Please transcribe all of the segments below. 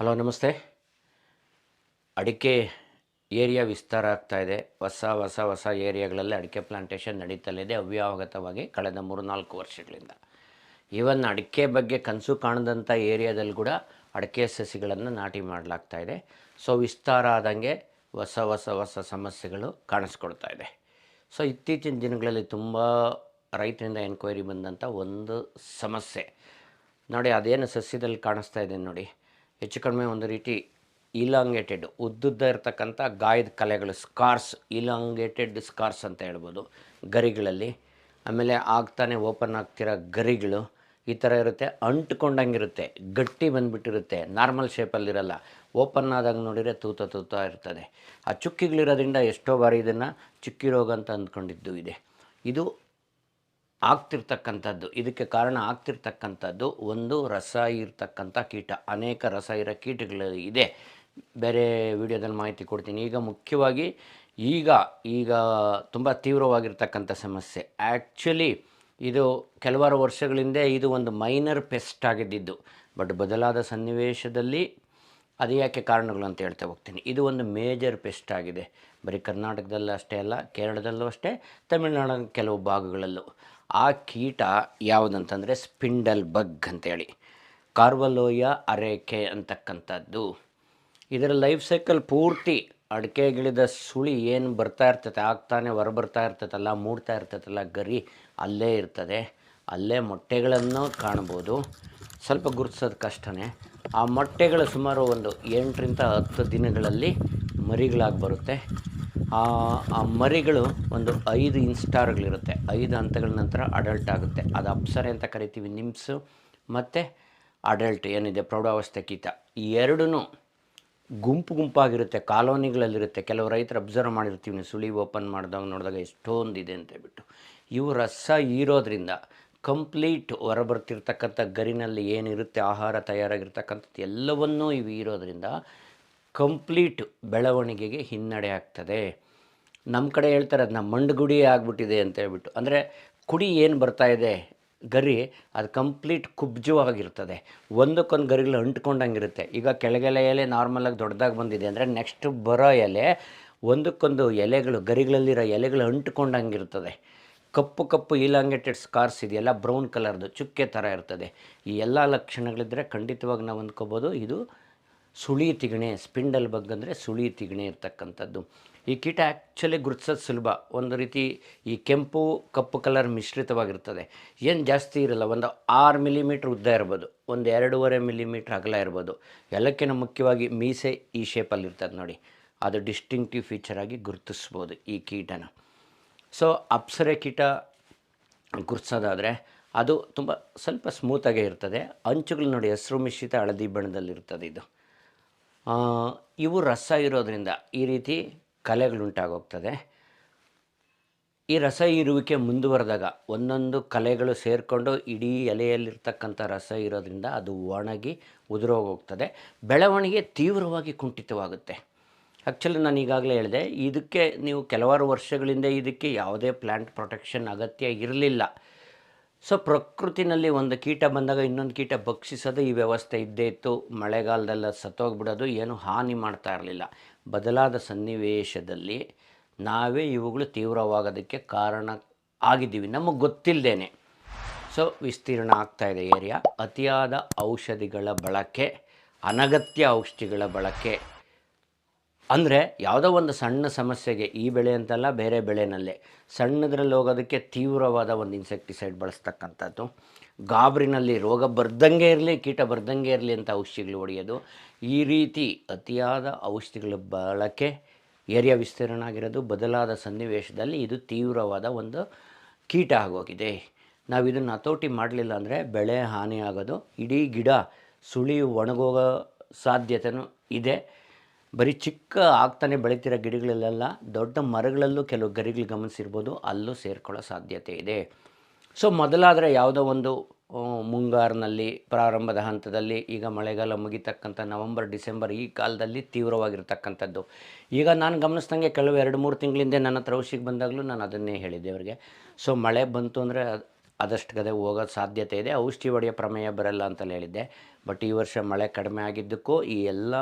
Hello, ನಮಸ್ತೆ. ಅಡಿಕೆ area ವಿಸ್ತಾರ ಆಗ್ತಾ ಇದೆ. ಹೊಸ ಹೊಸ ಹೊಸ ಏರಿಯಾಗಳಲ್ಲಿ ಅಡಿಕೆ ಪ್ಲಾಂಟೇಷನ್ ನಡೀತಲಿದೆ ಅವ್ಯಾವಗತವಾಗಿ ಕಳೆದ ಮೂರು ನಾಲ್ಕು ವರ್ಷಗಳಿಂದ. ಈವನ್ ಅಡಿಕೆ ಬಗ್ಗೆ ಕನಸು ಕಾಣದಂಥ ಏರಿಯಾದಲ್ಲಿ ಕೂಡ ಅಡಿಕೆ ಸಸಿಗಳನ್ನು ನಾಟಿ ಮಾಡಲಾಗ್ತಾ ಇದೆ. ಸೊ, ವಿಸ್ತಾರ ಆದಂಗೆ ಹೊಸ ಹೊಸ ಹೊಸ ಸಮಸ್ಯೆಗಳು ಕಾಣಿಸ್ಕೊಳ್ತಾ ಇದೆ. ಸೊ, ಇತ್ತೀಚಿನ ದಿನಗಳಲ್ಲಿ ತುಂಬ ರೈತರಿಂದ ಎನ್ಕ್ವೈರಿ ಬಂದಂಥ ಒಂದು ಸಮಸ್ಯೆ. ನೋಡಿ, ಅದೇನು ಸಸ್ಯದಲ್ಲಿ ಕಾಣಿಸ್ತಾ ಇದೆ ನೋಡಿ. ಹೆಚ್ಚು ಕಡಿಮೆ ಒಂದು ರೀತಿ ಇಲಾಂಗೇಟೆಡ್ ಉದ್ದುದ್ದ ಇರತಕ್ಕಂಥ ಗಾಯದ ಕಲೆಗಳು ಸ್ಕಾರ್ಸ್ ಇಲಾಂಗೇಟೆಡ್ ಸ್ಕಾರ್ಸ್ ಅಂತ ಹೇಳ್ಬೋದು ಗರಿಗಳಲ್ಲಿ. ಆಮೇಲೆ ಆಗ್ತಾನೆ ಓಪನ್ ಆಗ್ತಿರೋ ಗರಿಗಳು, ಈ ಥರ ಇರುತ್ತೆ. ಅಂಟ್ಕೊಂಡಂಗಿರುತ್ತೆ, ಗಟ್ಟಿ ಬಂದುಬಿಟ್ಟಿರುತ್ತೆ ನಾರ್ಮಲ್ ಶೇಪಲ್ಲಿರಲ್ಲ ಓಪನ್ ಆದಾಗ ನೋಡಿದರೆ ತೂತ ತೂತ ಇರ್ತದೆ. ಆ ಚುಕ್ಕಿಗಳಿರೋದ್ರಿಂದ ಎಷ್ಟೋ ಬಾರಿ ಇದನ್ನು ಚುಕ್ಕಿ ರೋಗ ಅಂತ ಅಂದ್ಕೊಂಡಿದ್ದು ಇದೆ. ಇದು ಆಗ್ತಿರ್ತಕ್ಕಂಥದ್ದು. ಇದಕ್ಕೆ ಕಾರಣ ಆಗ್ತಿರ್ತಕ್ಕಂಥದ್ದು ಒಂದು ರಸ ಇರ್ತಕ್ಕಂಥ ಕೀಟ. ಅನೇಕ ರಸ ಇರೋ ಕೀಟಗಳು ಇದೆ. ಬೇರೆ ವಿಡಿಯೋದಲ್ಲಿ ಮಾಹಿತಿ ಕೊಡ್ತೀನಿ. ಈಗ ಮುಖ್ಯವಾಗಿ ಈಗ ಈಗ ತುಂಬ ತೀವ್ರವಾಗಿರ್ತಕ್ಕಂಥ ಸಮಸ್ಯೆ. ಆ್ಯಕ್ಚುಲಿ ಇದು ಕೆಲವಾರು ವರ್ಷಗಳಿಂದ ಇದು ಒಂದು ಮೈನರ್ ಪೆಸ್ಟ್ ಆಗಿದ್ದಿದ್ದು. ಬಟ್ ಬದಲಾದ ಸನ್ನಿವೇಶದಲ್ಲಿ ಅದು ಯಾಕೆ ಕಾರಣಗಳು ಅಂತ ಹೇಳ್ತಾ ಹೋಗ್ತೀನಿ. ಇದು ಒಂದು ಮೇಜರ್ ಪೆಸ್ಟ್ ಆಗಿದೆ. ಬರೀ ಕರ್ನಾಟಕದಲ್ಲೂ ಅಷ್ಟೇ ಅಲ್ಲ, ಕೇರಳದಲ್ಲೂ ಅಷ್ಟೇ, ತಮಿಳುನಾಡಿನ ಕೆಲವು ಭಾಗಗಳಲ್ಲೂ. ಆ ಕೀಟ ಯಾವುದಂತಂದರೆ ಸ್ಪಿಂಡಲ್ ಬಗ್ ಅಂತೇಳಿ. ಕಾರ್ವಲೋಯ, ಅರೇಕೆ ಅಂತಕ್ಕಂಥದ್ದು. ಇದರ ಲೈಫ್ ಸೈಕಲ್ ಪೂರ್ತಿ ಅಡಿಕೆಗಿಳಿದ ಸುಳಿ ಏನು ಬರ್ತಾ ಇರ್ತೈತೆ, ಆಗ್ತಾನೆ ಹೊರ ಬರ್ತಾ ಇರ್ತೈತಲ್ಲ, ಮೂಡ್ತಾ ಇರ್ತೈತಲ್ಲ, ಗರಿ ಅಲ್ಲೇ ಇರ್ತದೆ. ಅಲ್ಲೇ ಮೊಟ್ಟೆಗಳನ್ನು ಕಾಣ್ಬೋದು. ಸ್ವಲ್ಪ ಗುರುತಿಸೋದು ಕಷ್ಟನೇ. ಆ ಮೊಟ್ಟೆಗಳು ಸುಮಾರು ಒಂದು ಎಂಟರಿಂದ ಹತ್ತು ದಿನಗಳಲ್ಲಿ ಮರಿಗಳಾಗಿ ಬರುತ್ತೆ. ಆ ಮರಿಗಳು ಒಂದು ಐದು ಇನ್ಸ್ಟಾರ್ಗಳಿರುತ್ತೆ. ಐದು ಹಂತಗಳ ನಂತರ ಅಡಲ್ಟ್ ಆಗುತ್ತೆ. ಅದು ಅಪ್ಸರೆ ಅಂತ ಕರಿತೀವಿ, ನಿಮ್ಸು ಮತ್ತು ಅಡಲ್ಟ್ ಏನಿದೆ, ಪ್ರೌಢಾವಸ್ಥೆ ಕೀತ ಈ ಎರಡೂ ಗುಂಪು ಗುಂಪಾಗಿರುತ್ತೆ, ಕಾಲೋನಿಗಳಲ್ಲಿರುತ್ತೆ. ಕೆಲವು ರೈತರು ಅಬ್ಸರ್ವ್ ಮಾಡಿರ್ತೀವಿ, ನೀವು ಸುಳಿ ಓಪನ್ ಮಾಡಿದಾಗ ನೋಡಿದಾಗ ಎಷ್ಟೊಂದಿದೆ ಅಂತ ಹೇಳ್ಬಿಟ್ಟು. ಇವು ರಸ ಹೀರೋದ್ರಿಂದ ಕಂಪ್ಲೀಟ್ ಹೊರಬರ್ತಿರ್ತಕ್ಕಂಥ ಗರಿನಲ್ಲಿ ಏನಿರುತ್ತೆ, ಆಹಾರ ತಯಾರಾಗಿರ್ತಕ್ಕಂಥದ್ದು, ಎಲ್ಲವನ್ನೂ ಇವು ಹೀರೋದ್ರಿಂದ ಕಂಪ್ಲೀಟ್ ಬೆಳವಣಿಗೆಗೆ ಹಿನ್ನಡೆ ಆಗ್ತದೆ. ನಮ್ಮ ಕಡೆ ಹೇಳ್ತಾರೆ ಅದನ್ನ ಮಂಡುಗುಡಿ ಆಗಿಬಿಟ್ಟಿದೆ ಅಂತ ಹೇಳ್ಬಿಟ್ಟು. ಅಂದರೆ ಕುಡಿ ಏನು ಬರ್ತಾ ಇದೆ? ಗರಿ, ಅದು ಕಂಪ್ಲೀಟ್ ಕುಬ್ಜವಾಗಿರ್ತದೆ. ಒಂದಕ್ಕೊಂದು ಗರಿಗಳು ಅಂಟ್ಕೊಂಡಂಗಿರುತ್ತೆ. ಈಗ ಕೆಳಗೆಲೆ ಎಲೆ ನಾರ್ಮಲಾಗಿ ದೊಡ್ಡದಾಗಿ ಬಂದಿದೆ ಅಂದರೆ ನೆಕ್ಸ್ಟ್ ಬರೋ ಎಲೆ, ಒಂದಕ್ಕೊಂದು ಎಲೆಗಳು, ಗರಿಗಳಲ್ಲಿರೋ ಎಲೆಗಳು ಅಂಟ್ಕೊಂಡಂಗಿರ್ತದೆ. ಕಪ್ಪು ಕಪ್ಪು ಇಲಾಂಗೇಟೆಡ್ ಸ್ಕಾರ್ಸ್ ಇದೆಯಲ್ಲ, ಬ್ರೌನ್ ಕಲರ್ದು, ಚುಕ್ಕೆ ಥರ ಇರ್ತದೆ. ಈ ಎಲ್ಲ ಲಕ್ಷಣಗಳಿದ್ದರೆ ಖಂಡಿತವಾಗಿ ನಾವು ಅಂದ್ಕೋಬೋದು. ಇದು ಸುಳಿ ತಿಗಣೆ, ಸ್ಪಿಂಡಲ್ ಬಗ್ ಅಂದರೆ ಸುಳಿ ತಿಗಣೆ ಇರ್ತಕ್ಕಂಥದ್ದು. ಈ ಕೀಟ ಆ್ಯಕ್ಚುಲಿ ಗುರುತಿಸೋದು ಸುಲಭ. ಒಂದು ರೀತಿ ಈ ಕೆಂಪು, ಕಪ್ಪು ಕಲರ್ ಮಿಶ್ರಿತವಾಗಿರ್ತದೆ. ಏನು ಜಾಸ್ತಿ ಇರಲ್ಲ, ಒಂದು ಆರು ಮಿಲಿಮೀಟ್ರ್ ಉದ್ದ ಇರ್ಬೋದು, ಒಂದು ಎರಡೂವರೆ ಮಿಲಿಮೀಟ್ರ್ ಅಗಲ ಇರ್ಬೋದು. ಎಲ್ಲಕ್ಕಿಂತ ಮುಖ್ಯವಾಗಿ ಮೀಸೆ ಈ ಶೇಪಲ್ಲಿ ಇರ್ತದೆ ನೋಡಿ. ಅದು ಡಿಸ್ಟಿಂಕ್ಟಿವ್ ಫೀಚರಾಗಿ ಗುರುತಿಸ್ಬೋದು ಈ ಕೀಟನ. ಸೊ ಅಪ್ಸರೆ ಕೀಟ ಗುರುತಿಸೋದಾದರೆ ಅದು ತುಂಬ ಸ್ವಲ್ಪ ಸ್ಮೂತಾಗೇ ಇರ್ತದೆ. ಅಂಚುಗಳು ನೋಡಿ, ಹಸಿರು ಮಿಶ್ರಿತ ಹಳದಿ ಬಣ್ಣದಲ್ಲಿರ್ತದೆ ಇದು. ಇವು ರಸ ಇರೋದ್ರಿಂದ ಈ ರೀತಿ ಕಲೆಗಳುಂಟಾಗೋಗ್ತದೆ. ಈ ರಸ ಇರುವಿಕೆ ಮುಂದುವರೆದಾಗ ಒಂದೊಂದು ಕಲೆಗಳು ಸೇರಿಕೊಂಡು ಇಡೀ ಎಲೆಯಲ್ಲಿರ್ತಕ್ಕಂಥ ರಸ ಇರೋದ್ರಿಂದ ಅದು ಒಣಗಿ ಉದುರೋಗೋಗ್ತದೆ. ಬೆಳವಣಿಗೆ ತೀವ್ರವಾಗಿ ಕುಂಠಿತವಾಗುತ್ತೆ. ಆ್ಯಕ್ಚುಲಿ ನಾನು ಈಗಾಗಲೇ ಹೇಳಿದೆ, ಇದಕ್ಕೆ ನೀವು ಕೆಲವಾರು ವರ್ಷಗಳಿಂದ ಇದಕ್ಕೆ ಯಾವುದೇ ಪ್ಲ್ಯಾಂಟ್ ಪ್ರೊಟೆಕ್ಷನ್ ಅಗತ್ಯ ಇರಲಿಲ್ಲ. ಸೊ ಪ್ರಕೃತಿನಲ್ಲಿ ಒಂದು ಕೀಟ ಬಂದಾಗ ಇನ್ನೊಂದು ಕೀಟ ಭಕ್ಷಿಸೋದು ಈ ವ್ಯವಸ್ಥೆ ಇದ್ದೇ ಇತ್ತು. ಮಳೆಗಾಲದಲ್ಲ ಸತ್ತೋಗ್ಬಿಡೋದು, ಏನು ಹಾನಿ ಮಾಡ್ತಾ ಇರಲಿಲ್ಲ. ಬದಲಾದ ಸನ್ನಿವೇಶದಲ್ಲಿ ನಾವೇ ಇವುಗಳು ತೀವ್ರವಾಗೋದಕ್ಕೆ ಕಾರಣ ಆಗಿದ್ದೀವಿ. ನಮಗೆ ಗೊತ್ತಿಲ್ಲದೇನೆ ಸೊ ವಿಸ್ತೀರ್ಣ ಆಗ್ತಾ ಇದೆ ಏರಿಯಾ. ಅತಿಯಾದ ಔಷಧಿಗಳ ಬಳಕೆ, ಅನಗತ್ಯ ಔಷಧಿಗಳ ಬಳಕೆ ಅಂದರೆ ಯಾವುದೋ ಒಂದು ಸಣ್ಣ ಸಮಸ್ಯೆಗೆ ಈ ಬೆಳೆ ಅಂತಲ್ಲ ಬೇರೆ ಬೆಳೆನಲ್ಲೇ ಸಣ್ಣದ್ರಲ್ಲಿ ಹೋಗೋದಕ್ಕೆ ತೀವ್ರವಾದ ಒಂದು ಇನ್ಸೆಕ್ಟಿಸೈಡ್ ಬಳಸ್ತಕ್ಕಂಥದ್ದು. ಗಾಬರಿನಲ್ಲಿ ರೋಗ ಬರ್ದಂಗೆ ಇರಲಿ, ಕೀಟ ಬರ್ದಂಗೆ ಇರಲಿ ಅಂತ ಔಷಧಿಗಳು ಹೊಡೆಯೋದು. ಈ ರೀತಿ ಅತಿಯಾದ ಔಷಧಿಗಳ ಬಳಕೆ ಏರಿಯಾ ವಿಸ್ತೀರ್ಣ ಆಗಿರೋದು. ಬದಲಾದ ಸನ್ನಿವೇಶದಲ್ಲಿ ಇದು ತೀವ್ರವಾದ ಒಂದು ಕೀಟ ಆಗೋಗಿದೆ. ನಾವು ಇದನ್ನು ಹತೋಟಿ ಮಾಡಲಿಲ್ಲ ಅಂದರೆ ಬೆಳೆ ಹಾನಿ ಆಗೋದು ಇಡೀ ಗಿಡ ಸುಳಿ ಒಣಗೋಗೋ ಸಾಧ್ಯತೆಯೂ ಇದೆ. ಬರೀ ಚಿಕ್ಕ ಆಗ್ತಾನೆ ಬೆಳೀತಿರೋ ಗಿಡಗಳಲ್ಲೆಲ್ಲ ದೊಡ್ಡ ಮರಗಳಲ್ಲೂ ಕೆಲವು ಗರಿಗಳು ಗಮನಿಸಿರ್ಬೋದು, ಅಲ್ಲೂ ಸೇರಿಕೊಳ್ಳೋ ಸಾಧ್ಯತೆ ಇದೆ. ಸೊ ಮೊದಲಾದರೆ ಯಾವುದೋ ಒಂದು ಮುಂಗಾರಿನಲ್ಲಿ, ಪ್ರಾರಂಭದ ಹಂತದಲ್ಲಿ, ಈಗ ಮಳೆಗಾಲ ಮುಗಿತಕ್ಕಂಥ ನವಂಬರ್, ಡಿಸೆಂಬರ್ ಈ ಕಾಲದಲ್ಲಿ ತೀವ್ರವಾಗಿರ್ತಕ್ಕಂಥದ್ದು. ಈಗ ನಾನು ಗಮನಿಸ್ದಂಗೆ ಕೆಲವು ಎರಡು ಮೂರು ತಿಂಗಳಿಂದ ನನ್ನ ಹತ್ರ ಔಷಧಿಗೆ ಬಂದಾಗಲೂ ನಾನು ಅದನ್ನೇ ಹೇಳಿದ್ದೆ ಅವರಿಗೆ. ಸೊ ಮಳೆ ಬಂತು ಅಂದರೆ ಅದಷ್ಟು ಗದೆ ಹೋಗೋ ಸಾಧ್ಯತೆ ಇದೆ. ಔಷಧಿ ಹೊಡೆಯೋ ಪ್ರಮೇಯ ಬರಲ್ಲ ಅಂತಲೇ ಹೇಳಿದ್ದೆ. ಬಟ್ ಈ ವರ್ಷ ಮಳೆ ಕಡಿಮೆ ಆಗಿದ್ದಕ್ಕೂ ಈ ಎಲ್ಲ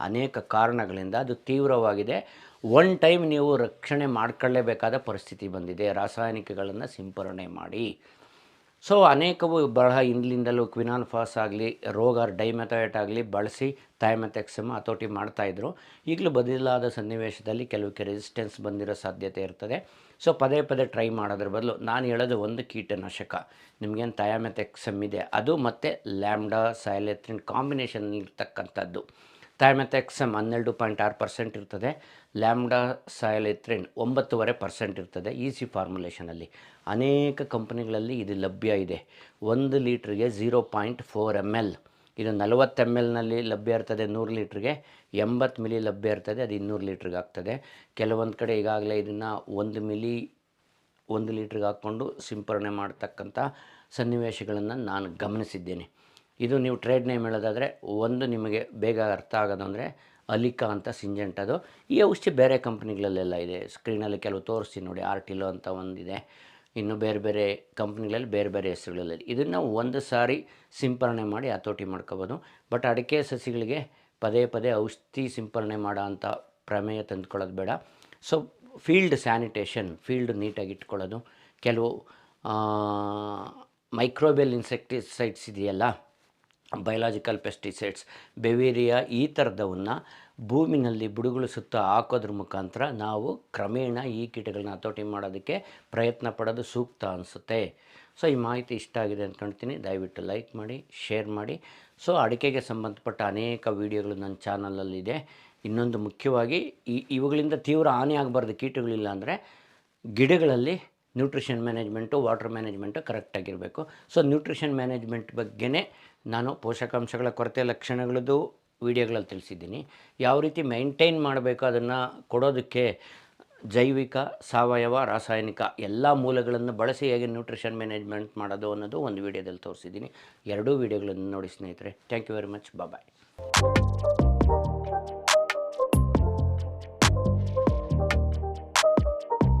ಅನೇಕ ಕಾರಣಗಳಿಂದ ಅದು ತೀವ್ರವಾಗಿದೆ. ಒನ್ ಟೈಮ್ ನೀವು ರಕ್ಷಣೆ ಮಾಡ್ಕೊಳ್ಳೇಬೇಕಾದ ಪರಿಸ್ಥಿತಿ ಬಂದಿದೆ. ರಾಸಾಯನಿಕಗಳನ್ನು ಸಿಂಪರಣೆ ಮಾಡಿ. ಸೊ, ಅನೇಕವು ಬಹಳ ಹಿಂದಿನಿಂದಲೂ ಕ್ವಿನಾಲ್ ಫಾಸ್ ಆಗಲಿ, ರೋಗ ಡೈಮೆಥಾಯ್ಟ್ ಆಗಲಿ ಬಳಸಿ ಥೈಮೆಥೆಕ್ಸಮ್ ಹತೋಟಿ ಮಾಡ್ತಾಯಿದ್ರು ಈಗಲೂ ಬದಲಾದ ಸನ್ನಿವೇಶದಲ್ಲಿ ಕೆಲವಕ್ಕೆ ರೆಸಿಸ್ಟೆನ್ಸ್ ಬಂದಿರೋ ಸಾಧ್ಯತೆ ಇರ್ತದೆ. ಸೊ, ಪದೇ ಪದೇ ಟ್ರೈ ಮಾಡೋದ್ರ ಬದಲು ನಾನು ಹೇಳೋದು ಒಂದು ಕೀಟನಾಶಕ. ನಿಮಗೇನು ಥಯಾಮೆಥೆಕ್ಸಮ್ ಇದೆ. ಅದು ಮತ್ತು ಲ್ಯಾಮ್ಡಾ ಸೈಲೆಥ್ರಿನ್ ಕಾಂಬಿನೇಷನ್ ಇರ್ತಕ್ಕಂಥದ್ದು. ಥೈಮೆಥೆಕ್ಸಮ್ ಹನ್ನೆರಡು ಪಾಯಿಂಟ್ ಆರು ಪರ್ಸೆಂಟ್ ಇರ್ತದೆ. ಲ್ಯಾಮ್ಡಾ ಸೈಲೆತ್ರಿನ್ ಒಂಬತ್ತುವರೆ ಪರ್ಸೆಂಟ್ ಇರ್ತದೆ ಈಸಿ ಫಾರ್ಮುಲೇಷನಲ್ಲಿ ಅನೇಕ ಕಂಪ್ನಿಗಳಲ್ಲಿ ಇದು ಲಭ್ಯ ಇದೆ. ಒಂದು ಲೀಟ್ರಿಗೆ zero point four M L ಇದು ನಲವತ್ತು ಎಂ ಎಲ್ನಲ್ಲಿ ಲಭ್ಯ ಇರ್ತದೆ, ನೂರು ಲೀಟ್ರಿಗೆ. ಎಂಬತ್ತು ಮಿಲಿ ಲಭ್ಯ ಇರ್ತದೆ, ಅದು ಇನ್ನೂರು ಲೀಟ್ರಿಗೆ ಆಗ್ತದೆ. ಕೆಲವೊಂದು ಕಡೆ ಈಗಾಗಲೇ ಇದನ್ನು ಒಂದು ಮಿಲಿ, ಒಂದು ಲೀಟ್ರಿಗೆ ಹಾಕ್ಕೊಂಡು ಸಿಂಪರಣೆ ಮಾಡ್ತಕ್ಕಂಥ ಸನ್ನಿವೇಶಗಳನ್ನು ನಾನು ಗಮನಿಸಿದ್ದೇನೆ. ಇದು ನೀವು ಟ್ರೇಡ್ ನೇಮ್ ಹೇಳೋದಾದರೆ ಒಂದು ನಿಮಗೆ ಬೇಗ ಅರ್ಥ ಆಗೋದು ಅಂದರೆ ಅಲಿಕಾ ಅಂತ ಸಿಂಜೆಂಟ್ ಅದು. ಈ ಔಷಧಿ ಬೇರೆ ಕಂಪ್ನಿಗಳಲ್ಲೆಲ್ಲ ಇದೆ. ಸ್ಕ್ರೀನಲ್ಲಿ ಕೆಲವು ತೋರಿಸ್ತೀನಿ ನೋಡಿ, ಆರ್ಟಿಲೋ ಅಂತ ಒಂದಿದೆ. ಇನ್ನು ಬೇರೆ ಬೇರೆ ಕಂಪ್ನಿಗಳಲ್ಲಿ ಬೇರೆ ಬೇರೆ ಹೆಸರುಗಳಲ್ಲಿ ಇದನ್ನು ಒಂದು ಸಾರಿ ಸಿಂಪರಣೆ ಮಾಡಿ ಹತೋಟಿ ಮಾಡ್ಕೋಬೋದು. ಬಟ್ ಅಡಿಕೆ ಸಸಿಗಳಿಗೆ ಪದೇ ಪದೇ ಔಷಧಿ ಸಿಂಪರಣೆ ಮಾಡೋ ಅಂಥ ಪ್ರಮೇಯ ತಂದುಕೊಳ್ಳೋದು ಬೇಡ. ಸೊ, ಫೀಲ್ಡ್ ಸ್ಯಾನಿಟೇಷನ್, ಫೀಲ್ಡ್ ನೀಟಾಗಿ ಇಟ್ಕೊಳ್ಳೋದು. ಕೆಲವು ಮೈಕ್ರೋಬೆಲ್ ಇನ್ಸೆಕ್ಟಿಸೈಡ್ಸ್ ಇದೆಯಲ್ಲ ಬಯಲಾಜಿಕಲ್ ಪೆಸ್ಟಿಸೈಡ್ಸ್, ಬೆವೇರಿಯಾ ಈ ಥರದವನ್ನು ಭೂಮಿನಲ್ಲಿ ಬುಡಗಳು ಸುತ್ತ ಹಾಕೋದ್ರ ಮುಖಾಂತರ ನಾವು ಕ್ರಮೇಣ ಈ ಕೀಟಗಳನ್ನ ಹತೋಟಿ ಮಾಡೋದಕ್ಕೆ ಪ್ರಯತ್ನ ಪಡೋದು ಸೂಕ್ತ ಅನಿಸುತ್ತೆ. ಸೊ, ಈ ಮಾಹಿತಿ ಇಷ್ಟ ಆಗಿದೆ ಅಂದ್ಕೊಳ್ತೀನಿ. ದಯವಿಟ್ಟು ಲೈಕ್ ಮಾಡಿ, ಶೇರ್ ಮಾಡಿ. ಸೊ, ಅಡಿಕೆಗೆ ಸಂಬಂಧಪಟ್ಟ ಅನೇಕ ವೀಡಿಯೋಗಳು ನನ್ನ ಚಾನಲಲ್ಲಿದೆ. ಇನ್ನೊಂದು ಮುಖ್ಯವಾಗಿ ಈ ಇವುಗಳಿಂದ ತೀವ್ರ ಹಾನಿ ಆಗಬಾರ್ದು ಕೀಟಗಳಿಲ್ಲ ಅಂದರೆ ಗಿಡಗಳಲ್ಲಿ ನ್ಯೂಟ್ರಿಷನ್ ಮ್ಯಾನೇಜ್ಮೆಂಟು, ವಾಟರ್ ಮ್ಯಾನೇಜ್ಮೆಂಟು ಕರೆಕ್ಟಾಗಿರಬೇಕು ಸೊ ನ್ಯೂಟ್ರಿಷನ್ ಮ್ಯಾನೇಜ್ಮೆಂಟ್ ಬಗ್ಗೆನೇ ನಾನು ಪೋಷಕಾಂಶಗಳ ಕೊರತೆ ಲಕ್ಷಣಗಳದ್ದು ವಿಡಿಯೋಗಳಲ್ಲಿ ತಿಳಿಸಿದ್ದೀನಿ. ಯಾವ ರೀತಿ ಮೈಂಟೈನ್ ಮಾಡಬೇಕು ಅದನ್ನು ಕೊಡೋದಕ್ಕೆ ಜೈವಿಕ, ಸಾವಯವ, ರಾಸಾಯನಿಕ ಎಲ್ಲ ಮೂಲಗಳನ್ನು ಬಳಸಿ ಹೇಗೆ ನ್ಯೂಟ್ರಿಷನ್ ಮ್ಯಾನೇಜ್ಮೆಂಟ್ ಮಾಡೋದು ಅನ್ನೋದು ಒಂದು ವೀಡಿಯೋದಲ್ಲಿ ತೋರಿಸಿದ್ದೀನಿ. ಎರಡೂ ವೀಡಿಯೋಗಳನ್ನು ನೋಡಿ ಸ್ನೇಹಿತರೆ. Thank you very much bye